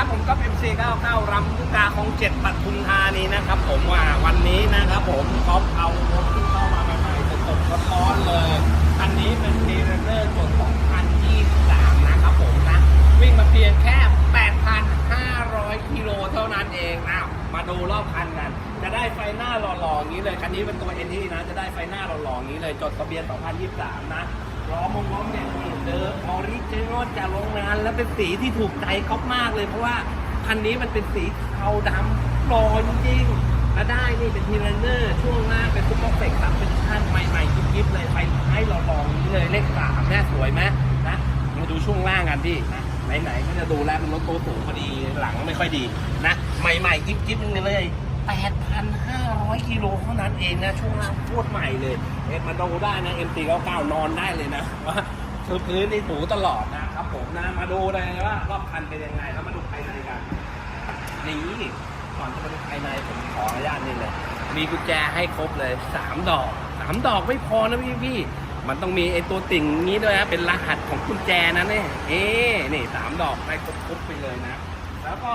ครับผมก็ MC99 รำพุกกาของเจ็ดปทุมธานีนะครับผมว่าวันนี้นะครับผมก๊อฟเอารถที่เข้ามาใหม่ๆสดๆร้อนๆเลยอันนี้เป็น p ีเรเดอร์ตัว2023นะครับผมนะวิ่งมาเพียงแค่ 8,500 กิโลเท่านั้นเองนะมาดูรอบคันกันจะได้ไฟหน้าหล่อๆอย่างนี้เลยคันนี้เป็นตัว NT นะจะได้ไฟหน้าหล่อๆอย่างนี้เลยจดทะเบียน 2023 นะล้อมงล้อมเนี่ยนี่เดิมออริ จินอลจากโรงงานแล้วเป็นสีที่ถูกใจก๊อฟมากเลย เพราะว่าคันนี้มันเป็นสีเทาดำหล่อจริงๆแล้วได้นี่เป็นทีเรนเนอร์ช่วงหน้าเป็นซุปเปอร์เฟกต์ครับเป็นขั้นใหม่ๆกิ๊บๆเลยไฟท้ายหล่อๆองนี้เลยเลขสามแม่สวยไหมนะมาดูช่วงล่างกันพี่นะไหนๆก็จะดูแล้วเป็นรถโตสูงพอดีหลังไม่ค่อยดีนะ ใหม่ๆกิ๊บกิ๊บนึงเลย8,500 กิโลเท่านั้นเองนะ ช่วงล่างโคตรใหม่เลย เอ็มมาดูได้นะ MT99 นอนได้เลยนะว่า คือพื้นนี่ถูตลอดนะครับผมนะมาดูเลยว่ารอบคันเป็นยังไงแล้วมาดูภายในกันนี่ก่อนจะมาดูภายในผมขออนุญาตนี่เลยมีกุญแจให้ครบเลยสามดอกสามดอกไม่พอนะพี่พี่มันต้องมีไอตัวติ่งนี้ด้วยนะเป็นรหัสของกุญแจนะเนี่ยเอ๊นี่สามดอกได้ครบๆไปเลยนะ แล้วก็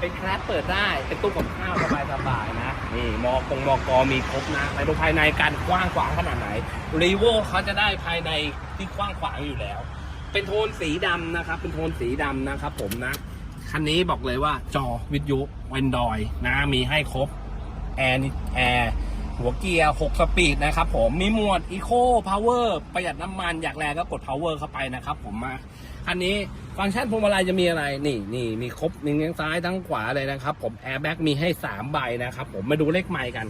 เป็นแคลปเปิดได้เป็นตู้กับข้าวสบายๆนะนี่มอกงมอกอมีครบนะไปดูภายในการกว้างขวางขนาดไหนรีโวเขาจะได้ภายใน ที่กว้างขวางอยู่แล้ว เป็นโทนสีดำนะครับ เป็นโทนสีดำนะครับ ผมนะ คันนี้บอกเลยว่าจอวิทยุ Android นะ มีให้ครบแอร์นี่แอร์หัวเกียร์ 6 สปีดนะครับผม มีหมวด Eco Power ประหยัดน้ำมัน อยากแรงก็กด Power เข้าไปนะครับผมมา อันนี้ฟังก์ชันพวงมาลัยจะมีอะไร นี่นี่มีครบหนึ่งทั้งซ้ายทั้งขวาเลยนะครับผม แอร์แบ็กมีให้ 3 ใบนะครับผม มาดูเลขใหม่กัน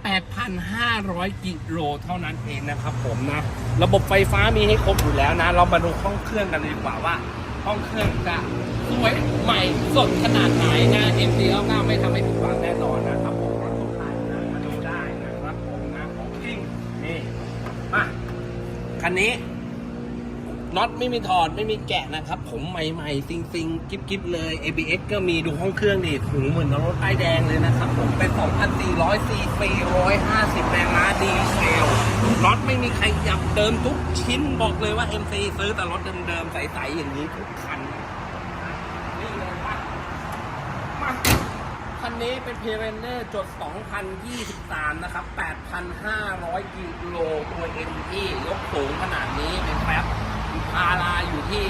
8,500 กิโลเท่านั้นเองนะครับผมนะ ระบบไฟฟ้ามีให้ครบอยู่แล้วนะ เรามาดูห้องเครื่องกันเลยดีกว่าว่า ห้องเครื่องจะสวยใหม่สดขนาดไหนนะ MD 99ไม่ทำให้ผิดหวังแน่นอนนะครับผมรถทุกคันนะมาดูได้นะครับผมนะของจริงนี่มาคันนี้ น็อตไม่มีถอดไม่มีแกะนะครับ ผมใหม่ๆซิงซิงๆกิ๊บเลย ABS ก็มีดูห้องเครื่องดิถึงเหมือนรถป้ายแดงเลยนะครับ ผมเป็น2,400 4 150แรงม้าดีเซลน็อตไม่มีใครยับเดิมทุกชิ้นบอกเลยว่า MC ซื้อแต่รถเดิมๆใสๆอย่างนี้ทุกคันนี่เลยปะมาคันนี้เป็น p i r e n e r จด 2023 นะครับ 8,500 กิโลตัว NT ยกสูงขนาดนี้เป็นแป๊บ พาราอยู่ที่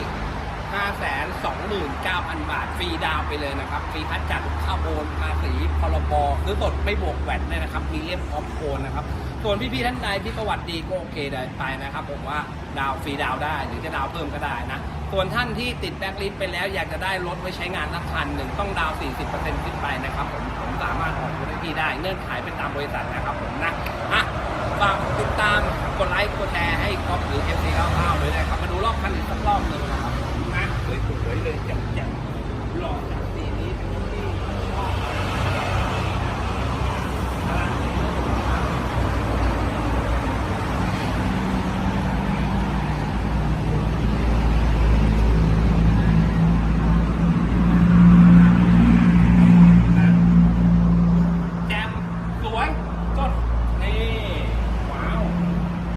529,000 บาท ฟรีดาวไปเลยนะครับ ฟรีพัดจัดค่าโอนภาษีพรบซื้อสดไม่บวกแวดเลยนะครับ มีเล่มออฟโอนนะครับ ส่วนพี่ๆท่านใดที่ประวัติดีก็โอเคได้ไปนะครับ ผมว่าดาวฟรีดาวได้หรือจะดาวเพิ่มก็ได้นะ ส่วนท่านที่ติดแบ็คลิสต์ไปแล้วอยากจะได้รถไว้ใช้งานสักคันหนึ่งต้องดาว 40%ขึ้นไปนะครับ ผมผมสามารถออกรถให้พี่ได้ เงื่อนไขเป็นตามบริษัทนะครับผมนะอะฝากติดตาม กดไลค์กดแชร์ให้ก๊อฟหรือ FC 99ด้วยนะครับมาดูรอบคัน